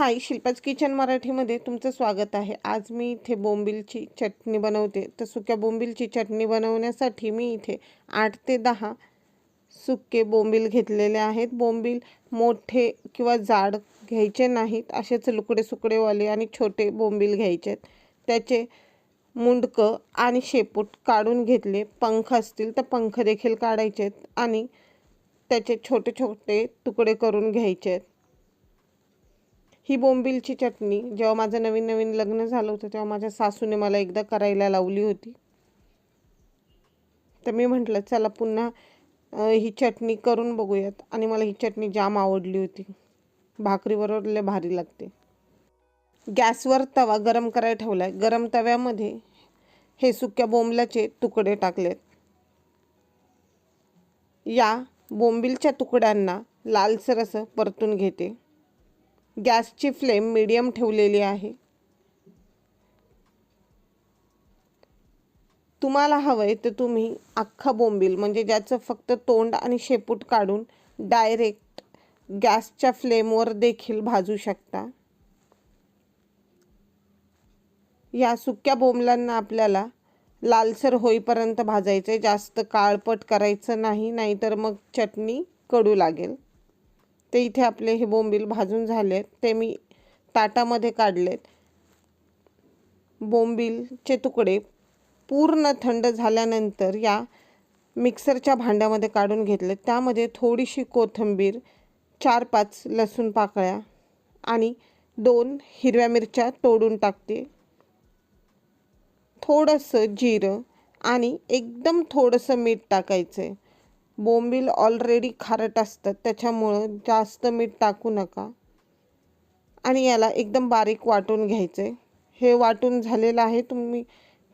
हाय शिल्पाच kitchen मराठीमध्ये तुमचं स्वागत आहे. आज मी इथे बोंबिलची चटणी बनवते. तर सुक्या बोंबिलची चटणी बनवण्यासाठी मी इथे आठ ते दहा सुके बोंबील घेतलेले आहेत. बोंबील मोठे किंवा जाड घ्यायचे नाहीत. असेच लुकडे सुकडेवाले आणि छोटे बोंबील घ्यायचे आहेत. त्याचे मुंडकं आणि शेपूट काढून घेतले. पंख असतील तर पंख देखील काढायचे आहेत आणि त्याचे छोटे छोटे तुकडे करून घ्यायचे आहेत. ही बोंबिलची चटणी जेव्हा माझं नवीन नवीन लग्न झालं होतं तेव्हा माझ्या सासूने मला एकदा करायला लावली होती. तर मी म्हटलं चला पुन्हा ही चटणी करून बघूयात. आणि मला ही चटणी जाम आवडली होती. भाकरीबरोबर लय भारी लागते. गॅसवर तवा गरम करायला ठेवला आहे गरम तव्यामध्ये हे सुक्या बोंबलाचे तुकडे टाकलेत. या बोंबिलच्या तुकड्यांना लालसर असं परतून घेते. गॅसची फ्लेम मीडियम ठेवलेली आहे. तुम्हाला हवं आहे तर तुम्ही अख्खा बोंबील म्हणजे ज्याचं फक्त तोंड आणि शेपूट काढून डायरेक्ट गॅसच्या फ्लेमवर देखील भाजू शकता. या सुक्या बोंबलांना आपल्याला लालसर होईपर्यंत भाजायचे जास्त काळपट करायचं नाही नाहीतर मग चटणी कडू लागेल. ते इथे आपले हे बोंबील भाजून झालेत. ते मी ताटामध्ये काढलेत. बोंबीलचे तुकडे पूर्ण थंड झाल्यानंतर या मिक्सरच्या भांड्यामध्ये काढून घेतले त्यामध्ये थोडीशी कोथिंबीर चार पाच लसूण पाकळ्या आणि दोन हिरव्या मिरच्या तोडून टाकते. थोडंसं जिरं आणि एकदम थोडंसं मीठ टाकायचं आहे बोंबील ऑलरेडी खारट असतात. त्याच्यामुळं जास्त मीठ टाकू नका. आणि याला एकदम बारीक वाटून घ्यायचं आहे हे वाटून झालेलं आहे. तुम्ही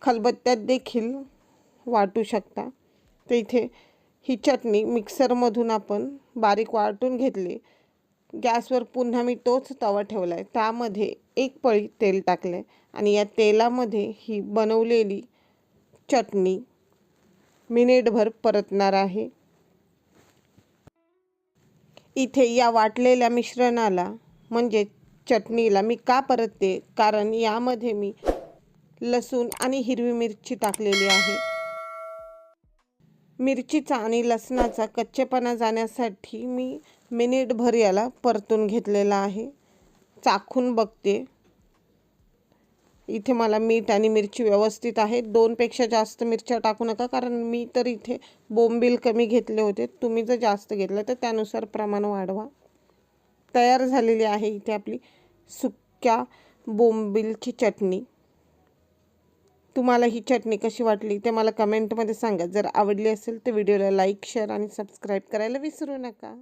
खलबत्त्यात देखील वाटू शकता. तर इथे ही चटणी मिक्सरमधून आपण बारीक वाटून घेतली. गॅसवर पुन्हा मी तोच तवा ठेवला आहे त्यामध्ये एक पळी तेल टाकले आणि या तेलामध्ये ही बनवलेली चटणी मिनिटभर परतणार आहे. इथे या वाटलेल्या मिश्रणाला म्हणजे चटणीला मी का परतते? कारण यामध्ये मी लसूण आणि हिरवी मिरची टाकलेली आहे. मिरचीचा आणि लसणाचा कच्चेपणा जाण्यासाठी मी मिनिटभर याला परतून घेतलेला आहे. चाखून बघते. इथे मला मीठ आणि मिरची व्यवस्थित आहे. दोनपेक्षा जास्त मिरच्या टाकू नका कारण मी तर इथे बोंबील कमी घेतले होते. तुम्ही जर जास्त घेतलं तर त्यानुसार प्रमाण वाढवा. तयार झालेली आहे इथे आपली सुक्या बोंबिलची चटणी. तुम्हाला ही चटणी कशी वाटली ते मला कमेंटमध्ये सांगा. जर आवडली असेल तर व्हिडिओला लाईक शेअर आणि सबस्क्राईब करायला विसरू नका.